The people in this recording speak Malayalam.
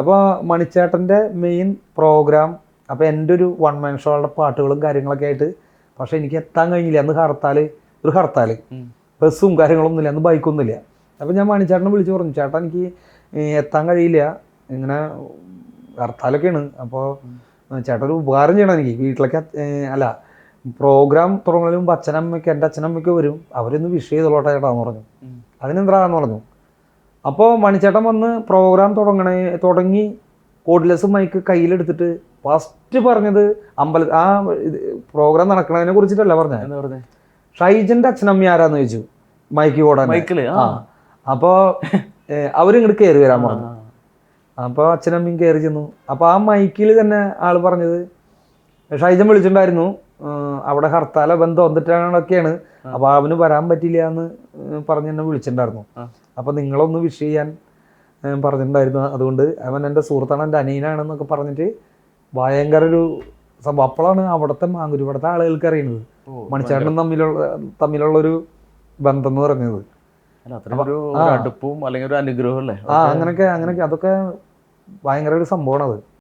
അപ്പോൾ മണിച്ചേട്ടന്റെ മെയിൻ പ്രോഗ്രാം അപ്പോൾ എന്റെ ഒരു വൺ മാൻ ഷോളുടെ പാട്ടുകളും കാര്യങ്ങളൊക്കെ ആയിട്ട് പക്ഷേ എനിക്ക് എത്താൻ കഴിഞ്ഞില്ല. അന്ന് ഹർത്താൽ ഒരു ഹർത്താൽ ബസ്സും കാര്യങ്ങളൊന്നും ഇല്ല അന്ന് ബൈക്കൊന്നുമില്ല അപ്പോൾ ഞാൻ മണിച്ചേട്ടനെ വിളിച്ച് പറഞ്ഞു ചേട്ടാ എനിക്ക് എത്താൻ കഴിയില്ല. ഇങ്ങനെ ഹർത്താലൊക്കെയാണ്. അപ്പോൾ ചേട്ടൻ ഒരു ഉപകാരം ചെയ്യണം എനിക്ക്. വീട്ടിലൊക്കെ അല്ല പ്രോഗ്രാം തുടങ്ങുന്നതിന് മുമ്പ് അച്ഛനമ്മയ്ക്ക് എന്റെ അച്ഛനമ്മയ്ക്ക് വരും. അവരൊന്ന് വിഷ് ചെയ്തോട്ടെ ചേട്ടാന്ന് പറഞ്ഞു. അതിനെന്താണെന്ന് പറഞ്ഞു. അപ്പോൾ മണിച്ചേട്ടൻ വന്ന് പ്രോഗ്രാം തുടങ്ങണേ തുടങ്ങി കോഡ്ലെസ് മൈക്ക് കയ്യിലെടുത്തിട്ട് ഫസ്റ്റ് പറഞ്ഞത് അമ്പല ആ പ്രോഗ്രാം നടക്കണതിനെ കുറിച്ചിട്ടല്ല പറഞ്ഞത്. ഷൈജന്റെ അച്ഛനമ്മ ആരാന്ന് ചോദിച്ചു? മൈക്ക് ഓടാൻ മൈക്കിൽ ആ. അപ്പോൾ അവരിങ്ങോട്ട് കയറി വരാൻ പറഞ്ഞു. അപ്പോൾ അച്ഛനമ്മയും കയറി ചെന്നു. അപ്പോൾ ആ മൈക്കിൽ തന്നെ ആൾ പറഞ്ഞത് ഷൈജൻ വിളിച്ചിട്ടുണ്ടായിരുന്നു. അവിടെ ഹർത്താല ബന്ധം വന്നിട്ടാണൊക്കെയാണ്. അപ്പൊ അവന് വരാൻ പറ്റില്ല എന്ന് പറഞ്ഞ് എന്നെ വിളിച്ചിട്ടുണ്ടായിരുന്നു. അപ്പൊ നിങ്ങളൊന്ന് വിഷ് ചെയ്യാൻ പറഞ്ഞിട്ടുണ്ടായിരുന്നു. അതുകൊണ്ട് അവൻ എന്റെ സുഹൃത്താണ് എന്റെ അനിയനാണെന്നൊക്കെ പറഞ്ഞിട്ട് ഭയങ്കര ഒരു സംഭവം. അപ്പോഴാണ് അവിടുത്തെ മാങ്കുരി ആളുകൾക്ക് അറിയുന്നത്. മണിച്ചാട്ടനും തമ്മിലുള്ള തമ്മിലുള്ള ഒരു ബന്ധം എന്ന് പറഞ്ഞത് അടുപ്പവും അല്ലെങ്കിൽ ഒരു അനുഗ്രഹം അല്ലേ? ആ അങ്ങനെയൊക്കെ അങ്ങനെയൊക്കെ അതൊക്കെ ഭയങ്കര ഒരു സംഭവമാണ് അത്